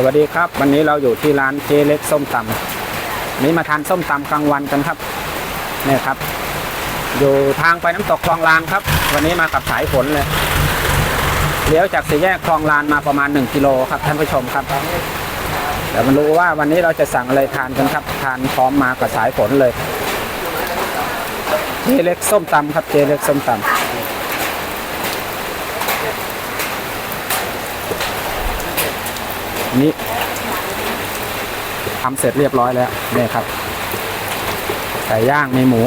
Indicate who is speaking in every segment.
Speaker 1: สวัสดีครับ วันนี้เราอยู่ที่ร้านเจเล็กส้มตำนี้มาทานส้มตำกลางวันกันครับนี่ครับ อยู่ทางไปน้ำตกคลองลานครับ วันนี้มากับสายฝนเลยเลี้ยวจากสี่แยกคลองลานมาประมาณ 1กิโลครับท่านผู้ชมครับเดี๋ยวมารู้ว่าวันนี้เราจะสั่งอะไรทานกันครับ ทานพร้อมมากับสายฝนเลยเจเล็กส้มตำครับเจเล็กส้มตำ นี่ทำเสร็จเรียบร้อยแล้วเนี่ยครับไก่ย่างมีหมู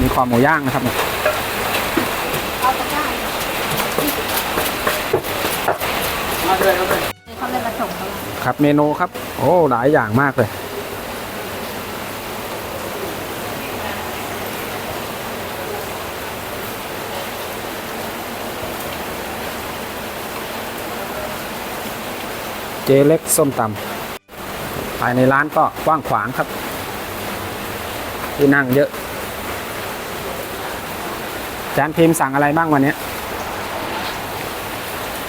Speaker 1: มีคอหมูย่างนะครับ
Speaker 2: เขาเลยมาส่งเขา
Speaker 1: ครับเมนูครับ โอ้หลายอย่างมากเลย จเล็กส้มตำภายในร้านก็กว้างขวางครับ ที่นั่งเยอะจานพิมพ์สั่งอะไรบ้างวันนี้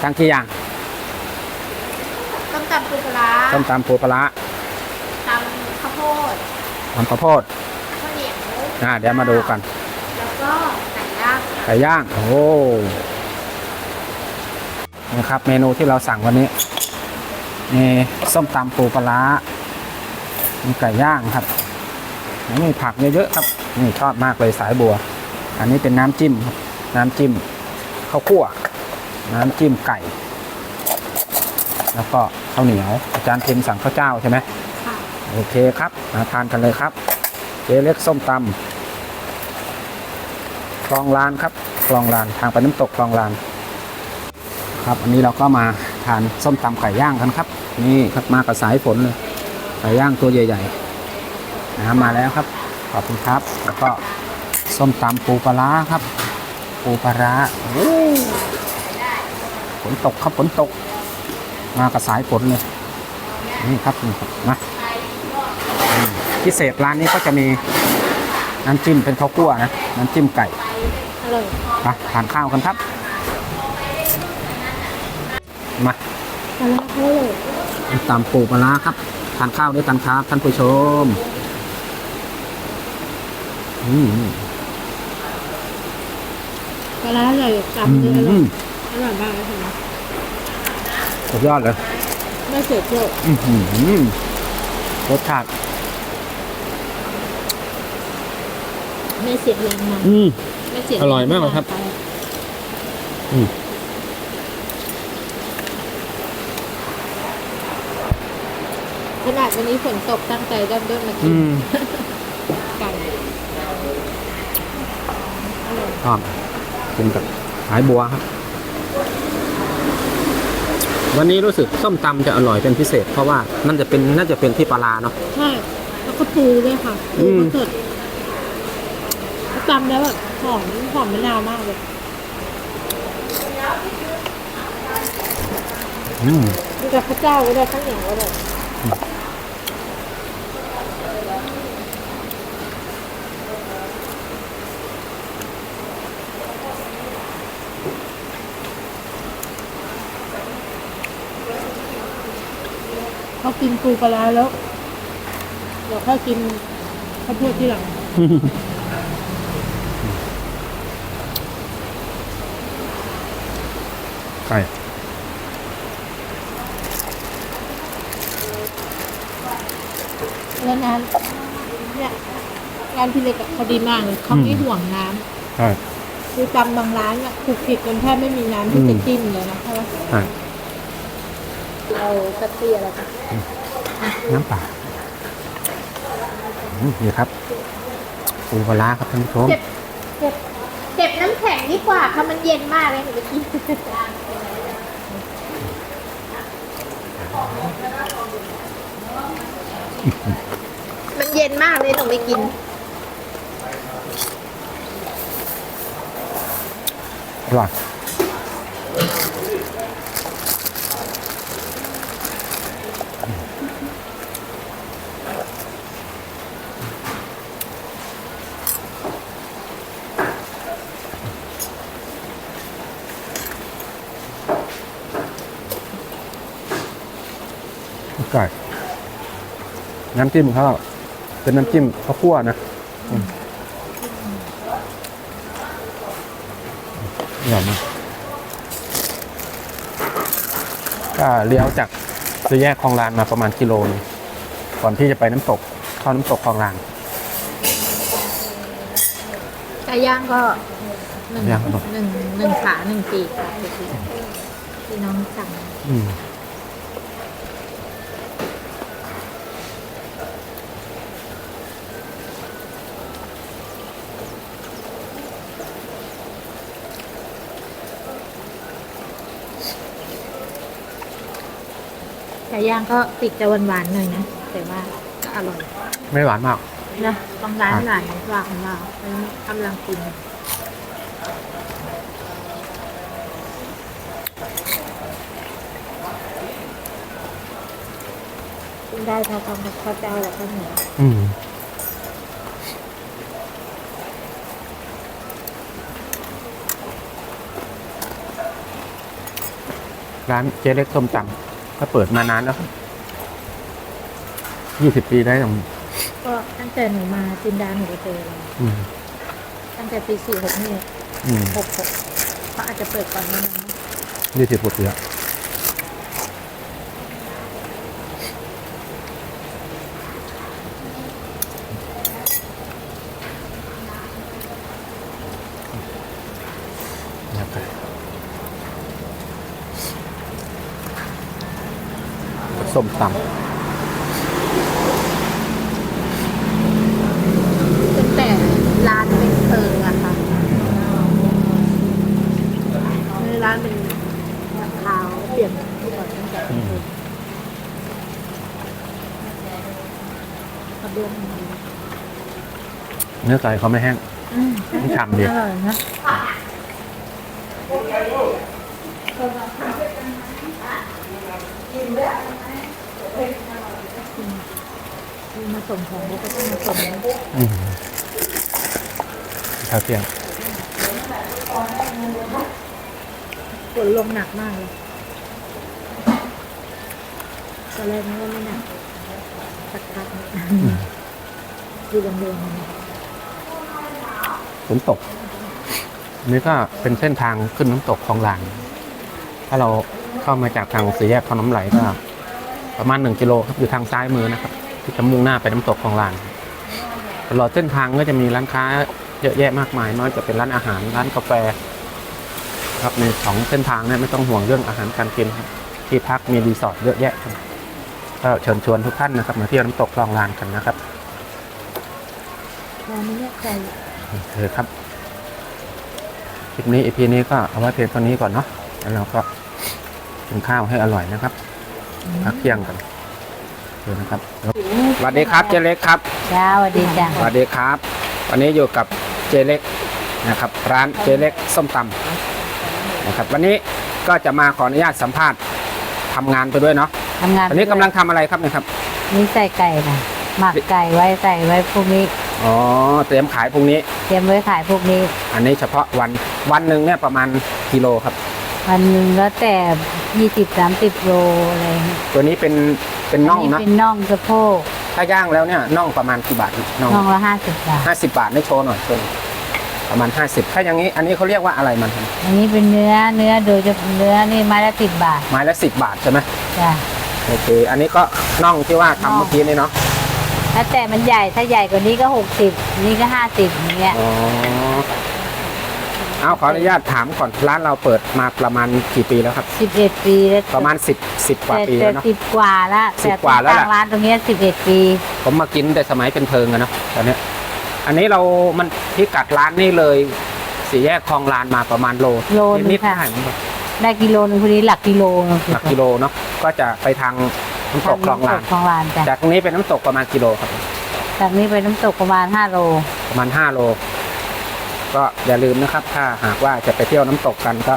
Speaker 1: ทั้งกี่อย่าง
Speaker 2: ต้มตำปูปลาร้า
Speaker 1: ส้มตำปูปลาร้า
Speaker 2: ตำข้าวโพด
Speaker 1: ทำข้าวโพด
Speaker 2: ข้าวเหนียว
Speaker 1: อ่าเดี๋ยวมาดูกัน
Speaker 2: แล้วก็ไก่ย่าง
Speaker 1: ไก่ย่างโอ้โหนี่ครับเมนูที่เราสั่งวันนี้ มีส้มตำปูปลาร้ามีไก่ย่างครับแล้วมีผักเยอะๆครับนี่ชอบมากเลยสายบัว อันนี้เป็นน้ำจิ้มครับน้ำจิ้มข้าวคั่ว น้ำจิ้มไก่ แล้วก็ข้าวเหนียว อาจารย์เพ็ญสั่งข้าวเจ้าใช่ไหม
Speaker 2: ค่ะ
Speaker 1: โอเคครับมาทานกันเลยครับเจเล็กส้มตำคลองลานครับคลองลานทางไปน้ำตกคลองลาน ครับอันนี้เราก็มาทานส้มตำไก่ย่างกันครับ นี่ครับมากับสายฝนเลยไก่ย่างตัวใหญ่ๆนะมาแล้วครับ ขอบคุณครับ แล้วก็ส้มตำปูปลาร้าครับ ปูปลาร้าโอ้ฝนตกครับฝนตก มากับสายฝนเลยนี่ครับนี่ครับมาอืมพิเศษร้านนี้ก็จะมีน้ำจิ้มเป็นข้าวคั่วนะน้ำจิ้มไก่
Speaker 2: อร่อย
Speaker 1: มาทานข้าวกันครับมา
Speaker 2: ปลาร้าเขาเลย
Speaker 1: ตำปูปลาร้าครับ ทานข้าวด้วยกันครับ ท่านผู้ชม อืม
Speaker 2: ปลาร้าอร่อย
Speaker 1: อื
Speaker 2: ตำเลยอร่อย
Speaker 1: ม
Speaker 2: อร่อยมากเลยค่ะ
Speaker 1: สุดยอดเลย
Speaker 2: ไม่เสียเที่ยว
Speaker 1: อื้อหือรสชาติ
Speaker 2: ไม่เสียแรงมา
Speaker 1: อืม
Speaker 2: ไม่เสีย
Speaker 1: อร่อยมากเลยครับ อืม
Speaker 2: นาดวันนี้ฝนตกตั้งใจด้อมด้นมากิ
Speaker 1: อื
Speaker 2: น
Speaker 1: ม
Speaker 2: ไก่อร่อย
Speaker 1: ชอบกินกับหายบัวครับ วันนี้รู้สึกส้มตำจะอร่อยเป็นพิเศษ เพราะว่ามันจะเป็นน่าจะเป็นที่ปลาร้าเนาะ
Speaker 2: ใช่แล้วก็ปูด้วยค่ะ
Speaker 1: อื
Speaker 2: ปู
Speaker 1: ม
Speaker 2: มะเขือตำแล้วแบบหอมหอมมะนาวมากเลย
Speaker 1: อืม
Speaker 2: มีแต่ข้าวเจ้าก็ได้ข้าวเหนียวก็ได้ เขากินปูปลาร้าแล้วเดี๋ยวเขากินข้าวโพดที่หลัง
Speaker 1: ไก่
Speaker 2: แล้วน้ำเนี่ยร้านพี่เล็กอะเขาดีมากเลยเขาไม่ห่วงน้ำ
Speaker 1: ใช่
Speaker 2: คือจำบางร้านเนี่ยถูกผิดจนแทบไม่มีน้ำที่จะจิ้มเลยนะเพราะว่า
Speaker 1: ใช่
Speaker 2: เอาสเตียอะไรกัน
Speaker 1: น้ำเปล่าอืมนี่ครับปูปลาร้าครับท่านผู้ชม
Speaker 2: เจ็บเจ็บเจ็บน้ำแข็งดีกว่าค่ะมันเย็นมากเลยหนูไปกินมันเย็นมากเลยหนูไม่กิน
Speaker 1: อร่อย น้ำจิ้มเขาเป็นน้ำจิ้มข้าวคั่วนะอืมอร่อยมากก็เลี้ยวจากสี่แยกคลองลานมาประมาณกิโลนึงก่อนที่จะไปน้ำตกเข้าน้ำตกคลองลาน
Speaker 2: ไก่ย่างก็หนึ่ง
Speaker 1: ย่าง
Speaker 2: หนึ่งหนึ่งขาหนึ่งปีกที่น้องสั่ง
Speaker 1: อืม
Speaker 2: ย่างก็ติดจะหวานๆหน่อยนะ แต่ว่าก็อร่อย
Speaker 1: ไม่หวานมาก
Speaker 2: นะบางร้าน
Speaker 1: ครับ
Speaker 2: หลานหวานของเราอันนี้กำลังกินกินได้พอทำกับข้าวเจ้าแล้วก็เหนียว
Speaker 1: อืมร้านเจ๊เล็กส้มตำ ก็เปิดมานานแล้วครับยี่สิบปีได้ตรง
Speaker 2: ก็ตั้งแต่หนูมาจินดาหนูไปเจอเลย
Speaker 1: อืม
Speaker 2: ตั้งแต่ปีสี่หกนี่
Speaker 1: อืม
Speaker 2: หกหกเขาอาจจะเปิดก่อนนิดนึงนะ
Speaker 1: ยี่สิบกว่าปีแล้วนะครับ ส้มตำ
Speaker 2: ตั้งแต่ร้านเป็นเพลิงอะค่ะในร้านเป็นขาวเปลี่ยนเมื่อก่อนตั้งแต่เป็นเพลิงกระเบื้องมัน
Speaker 1: เนื้อไก่เขาไม่แห้ง
Speaker 2: อืม
Speaker 1: ฉ่ำดี
Speaker 2: อร่อยนะมีมา ส่งของแล้วก็ต้องมาส่งนะ
Speaker 1: อืมข้าวเที่ยง
Speaker 2: ฝนลงหนักมากเลยตอนแรกนึกว่าไม่หนักสักพักนะดูลำเรืองๆนะ
Speaker 1: ฝนตก นี่ก็เป็นเส้นทางขึ้นน้ำตกคลองลาน ถ้าเราเข้ามาจากทางสี่แยกคลองน้ำไหลก็ประมาณหนึ่งกิโลครับอยู่ทางซ้ายมือนะครับ ที่จะมุ่งหน้าไปน้ำตกคลองลานตลอดเส้นทางก็จะมีร้านค้าเยอะแยะมากมายไม่ว่าจะเป็นร้านอาหารร้านกาแฟ ครับในสองเส้นทางเนี่ยไม่ต้องห่วงเรื่องอาหารการกินครับที่พักมีรีสอร์ทเยอะแยะครับก็เชิญชวนทุกท่านนะครับมาเที่ยวน้ำตกคลองลานกันนะครับ
Speaker 2: ตอนนี้เนี่ยใคร
Speaker 1: โอเคครับคลิปนี้ EP นี้ก็เอาไว้เพียงเท่านี้ก่อนเนาะแล้วเราก็กินข้าวให้อร่อยนะครับพักเที่ยงกัน เดี๋ยวนะครับสวัสดีครับเจเล็กครับ
Speaker 2: จ้าสวัสดีจ้า
Speaker 1: สวัสดีครับ วันนี้อยู่กับเจเล็กนะครับ ร้านเจเล็กส้มตำนะครับ วันนี้ก็จะมาขออนุญาตสัมภาษณ์ทำงานไปด้วยเนาะ
Speaker 2: ทำงาน
Speaker 1: วันนี้กำลังทำอะไรครับเนี่ยครับ
Speaker 2: นี่ใส่ไก่นะหมักไก่ไว้ใส่ไว้พวกนี้
Speaker 1: อ๋อเตรียมขายพรุ่งนี้
Speaker 2: เตรียมไว้ขายพวกนี้
Speaker 1: อันนี้เฉพาะวันวันหนึ่งเนี่ยประมาณกิโลครับ
Speaker 2: วันหนึ่งแล้วแต่ยี่สิบสามสิบโลอะไรเงี้ย
Speaker 1: ตัวนี้เป็นเป็นน่อง
Speaker 2: อั
Speaker 1: เนาะ
Speaker 2: เป็นน่องสะโพก
Speaker 1: ถ้าย่างแล้วเนี่ยน่องประมาณกี่บาทน่อง
Speaker 2: น่องละห้าสิบบาท
Speaker 1: ห้าสิบบาทได้โชว์หน่อยตัวนี้ประมาณห้าสิบถ้าอย่างนี้อันนี้เขาเรียกว่าอะไรมันครับ
Speaker 2: อันนี้เป็นเนื้อเนื้อโดยเฉพาะเนื้อนี่ไม้ละสิบบาท
Speaker 1: ไม้ละสิบบาทใช่ไหม
Speaker 2: จ้ะ
Speaker 1: โอเค อันนี้ก็น่องที่ว่าทำเมื่อกี้นี่เนาะ
Speaker 2: ถ้าแต่มันใหญ่ถ้าใหญ่กว่านี้ก็หกสิบนี่ก็ห้าสิบอย่างเงี้ย
Speaker 1: อ๋อ เอาขออนุญาตถามก่อนร้านเราเปิดมาประมาณกี่ปีแล้วครับ
Speaker 2: สิบเอ็ดปีแล้ว
Speaker 1: ประมาณสิบสิบกว่า
Speaker 2: แต่
Speaker 1: ปี
Speaker 2: แต่
Speaker 1: แล้วเนาะ
Speaker 2: สิบกว่าละ
Speaker 1: สิบ
Speaker 2: แต่
Speaker 1: กว่าแล้วแหละ
Speaker 2: ตั้งร้านตรงเนี้สิบเอ็ดปี
Speaker 1: ผมมากินแต่สมัยเป็นเพลิงอะเนาะตอนเนี้ยอันนี้เรามันพิกัดร้านนี่เลยสี่แยกคลองลานมาประมาณโล
Speaker 2: โลนึง
Speaker 1: นิดๆ
Speaker 2: ค่ะ
Speaker 1: ได้มั้ง
Speaker 2: ได้กิโลนึงพอดีหลักกิโลนึง
Speaker 1: หลักกิโลเนาะก็จะไปทางน้ำตกคลองลาน
Speaker 2: คลองลานจ้ะ
Speaker 1: จากตรงนี้เป็นน้ำตกประมาณกิโลครับ
Speaker 2: จากนี้ไปน้ำตกประมาณห้าโล
Speaker 1: ประมาณ5โล ก็อย่าลืมนะครับ ถ้าหากว่าจะไปเที่ยวน้ำตกกันก็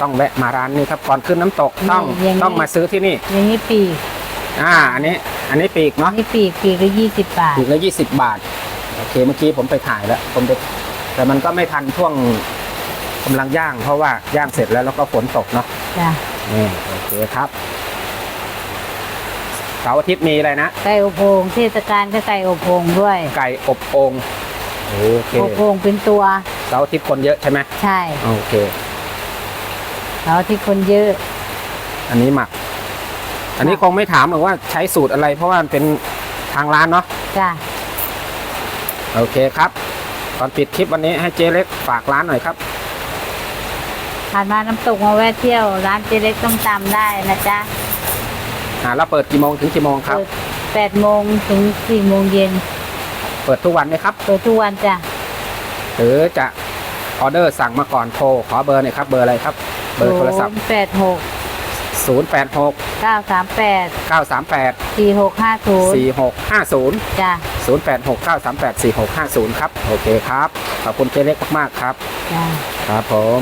Speaker 1: ต้องแวะมาร้านนี้ครับก่อนขึ้นน้ำตกต้อง
Speaker 2: นี่อย่างนี้
Speaker 1: ต้องมาซื้อที่นี่
Speaker 2: อย่างนี้ปีก
Speaker 1: อ่า อันนี้ อันนี้ปีก
Speaker 2: อั
Speaker 1: เนาะ
Speaker 2: นนี้ปีกปีกก็ยี่สิบบาท
Speaker 1: ปีกละยี่สิบบาท โอเค เมื่อกี้ผมไปถ่ายแล้ว ผมไปแต่มันก็ไม่ทันช่วงกำลังย่าง เพราะว่าย่างเสร็จแล้วแล้วก็ฝนตกเนาะ
Speaker 2: จ้ะ
Speaker 1: นี่โอเคครับเสาร์อาทิตย์มีอะไรนะ
Speaker 3: ไก่อบโอ่งเทศกาลก็ไก่อบโอ่งด้วย
Speaker 1: ไก่อบโอ่ง โอเค
Speaker 3: อบโอ่งเป็นตัว
Speaker 1: เสาร์อาทิตย์คนเยอะใช่ไหม
Speaker 3: ใช่
Speaker 1: โอเค
Speaker 3: แล้วที่คนเยอะ
Speaker 1: อันนี้หมัก อันนี้คงไม่ถามหรอกว่าใช้สูตรอะไร เพราะว่ามันเป็นทางร้านเนาะ
Speaker 3: จ้ะ
Speaker 1: โอเคครับตอนปิดคลิปวันนี้ให้เจ๊เล็กฝากร้านหน่อยครับ
Speaker 3: ผ่านมาน้ำตกมาแวะเที่ยว ร้านเจเล็กต้องตามได้นะจ๊ะ
Speaker 1: อ่าเราเปิดกี่โมงถึงกี่โมงครับ
Speaker 3: เปิดแปดโมงถึงสี่โมงเย็น
Speaker 1: เปิดทุกวันไหมครับ
Speaker 3: เปิดทุกวันจ้ะ
Speaker 1: หรือจะออเดอร์สั่งมาก่อนโทรขอเบอร์หน่อยครับ เบอร์อะไรครับ เบอร์โทรศัพท์
Speaker 3: แปดหก
Speaker 1: 086
Speaker 3: เก้าสามแปด
Speaker 1: 938
Speaker 3: สี่หกห้าศูนย์
Speaker 1: 4650
Speaker 3: จ้ะ
Speaker 1: 086 938 4650 ครับ โอเคครับ ขอบคุณเจ๊เล็กมาก ๆ ครับ
Speaker 3: จ้ะ
Speaker 1: ครับผม